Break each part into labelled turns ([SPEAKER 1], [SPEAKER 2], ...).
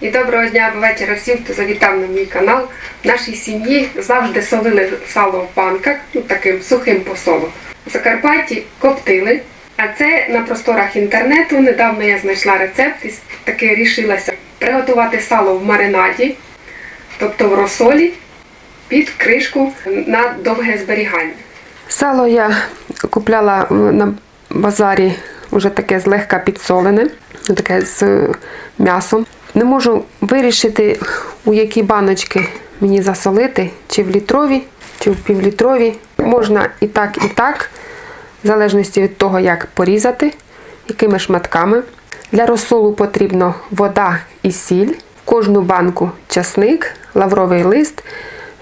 [SPEAKER 1] І доброго дня вечора всім, хто завітав на мій канал. В нашій сім'ї завжди солили сало в банках, ну таким сухим посолом. В Закарпатті коптили. А це на просторах інтернету. Недавно я знайшла рецепт і таки рішилася приготувати сало в маринаді, тобто в розсолі, під кришку на довге зберігання. Сало я купляла на базарі вже таке злегка підсолене, таке з м'ясом. Не можу вирішити, у які баночки мені засолити, чи в літрові, чи в півлітрові. Можна і так, і так, в залежності від того, як порізати, якими шматками. Для розсолу потрібно вода і сіль, в кожну банку часник, лавровий лист,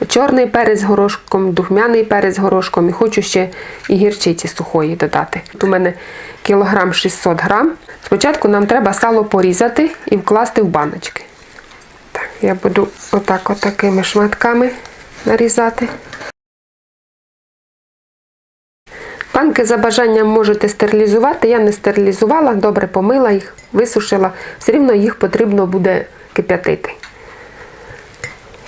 [SPEAKER 1] чорний перець горошком, духмяний перець горошком і хочу ще і гірчиці сухої додати. Тут у мене кілограм 600 грам. Спочатку нам треба сало порізати і вкласти в баночки. Так, я буду отак отакими шматками нарізати. Банки за бажанням можете стерилізувати. Я не стерилізувала, добре помила їх, висушила. Все рівно їх потрібно буде кип'ятити.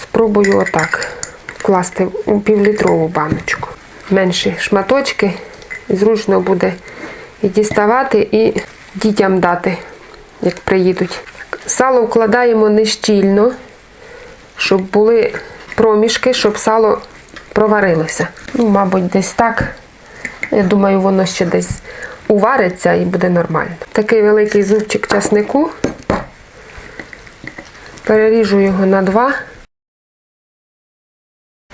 [SPEAKER 1] Спробую отак вкласти у півлітрову баночку. Менші шматочки. Зручно буде і діставати, і дітям дати, як приїдуть. Сало вкладаємо не щільно, щоб були проміжки, щоб сало проварилося. Ну, мабуть, десь так. Я думаю, воно ще десь увариться і буде нормально. Такий великий зубчик часнику. Переріжу його на два.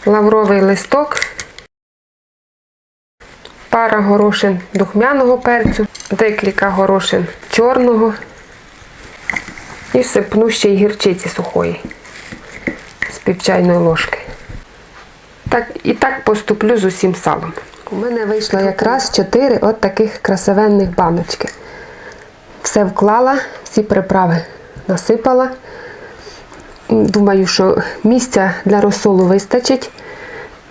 [SPEAKER 1] Лавровий листок. Пара горошин духмяного перцю, декілька горошин чорного. І всипну ще й гірчиці сухої з півчайної ложки. Так, і так поступлю з усім салом. У мене вийшло якраз 4 от таких красивенних баночки. Все вклала, всі приправи насипала. Думаю, що місця для розсолу вистачить.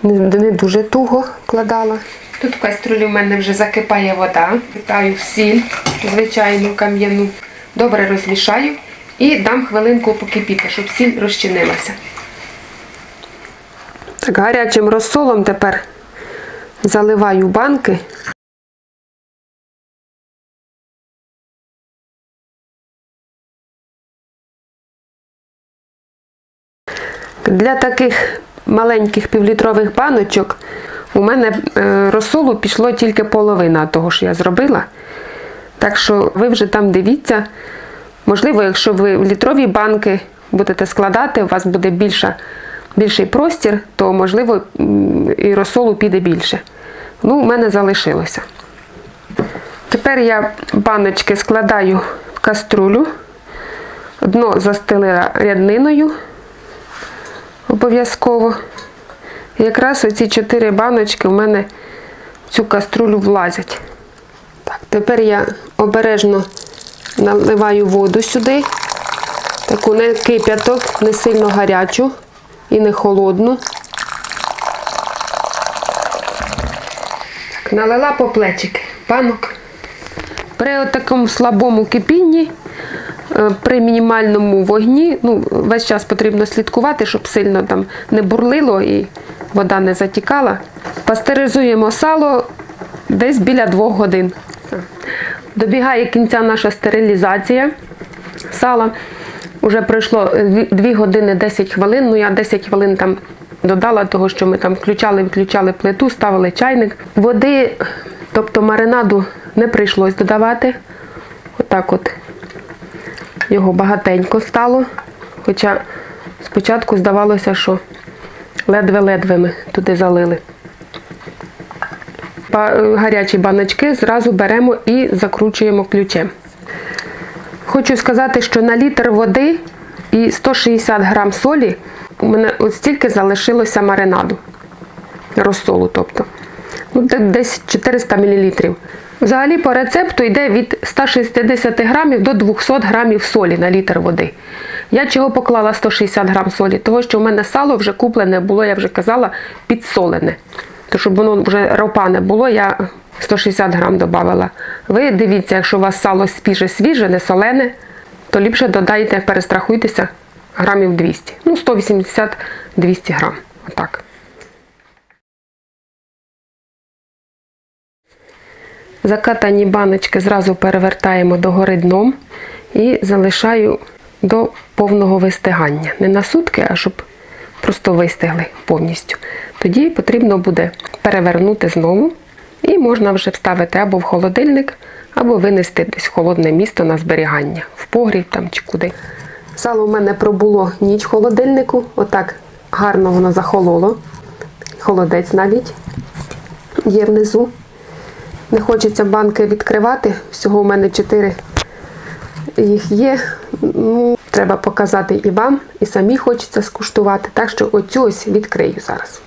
[SPEAKER 1] Не дуже туго вкладала. Тут в каструлі в мене вже закипає вода. Питаю сіль, звичайну кам'яну. Добре розмішаю і дам хвилинку покипіти, щоб сіль розчинилася. Так, гарячим розсолом тепер заливаю банки. Для таких маленьких півлітрових баночок у мене е, розсолу пішло тільки половина того, що я зробила. Так що ви вже там дивіться. Можливо, якщо ви в літрові банки будете складати, у вас буде більша, більший простір, то можливо і розсолу піде більше. Ну, у мене залишилося. Тепер я баночки складаю в каструлю. Дно застелила рядниною обов'язково. Якраз оці чотири баночки в мене в цю каструлю влазять. Так, тепер я обережно наливаю воду сюди. Таку не кип'яток, не сильно гарячу і не холодну. Так, налила по плечики банок. При такому слабому кипінні, при мінімальному вогні, ну, весь час потрібно слідкувати, щоб сильно там не бурлило і вода не затікала. Пастеризуємо сало десь біля двох годин. Добігає кінця наша стерилізація сала. Уже пройшло 2 години 10 хвилин. Ну я 10 хвилин там додала, того що ми там включали, виключали плиту, ставили чайник. Води, тобто маринаду, не прийшлось додавати. Отак от його багатенько стало. Хоча спочатку здавалося, що ледве-ледве ми туди залили. Гарячі баночки зразу беремо і закручуємо ключем. Хочу сказати, що на літр води і 160 грам солі у мене от стільки залишилося маринаду. Розсолу, тобто. Ну, десь 400 мл. Взагалі по рецепту йде від 160 грамів до 200 грамів солі на літр води. Я чого поклала 160 грам солі? Того, що в мене сало вже куплене було, я вже казала, підсолене. То щоб воно вже ропа не було, я 160 грам додавала. Ви дивіться, якщо у вас сало свіже-свіже, не солене, то ліпше додайте, перестрахуйтеся грамів 200. Ну, 180-200 грам. Отак. Закатані баночки зразу перевертаємо догори дном і залишаю до повного вистигання. Не на сутки, а щоб просто вистигли повністю. Тоді потрібно буде перевернути знову і можна вже вставити або в холодильник, або винести десь в холодне місто на зберігання, в погріб там чи куди. Сало в мене пробуло ніч в холодильнику, отак гарно воно захололо. Холодець навіть є внизу. Не хочеться банки відкривати. Всього в мене 4 їх є. Ну, треба показати і вам, і самі хочеться скуштувати. Так що оцю ось відкрию зараз.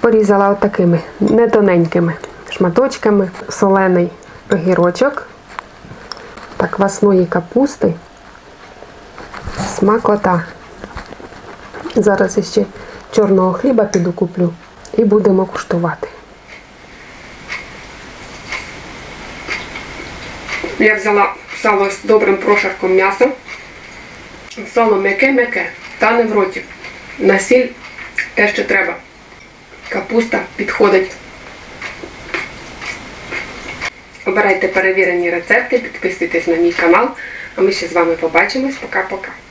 [SPEAKER 1] Порізала отакими не тоненькими шматочками солений огірочок та квасної капусти. Смакота. Зараз ще чорного хліба піду куплю і будемо куштувати. Я взяла сало з добрим прошарком м'яса. Сало м'яке-м'яке, тане в роті. На сіль те, що треба. Капуста підходить. Обирайте перевірені рецепти, підписуйтесь на мій канал, а ми ще з вами побачимось. Пока-пока.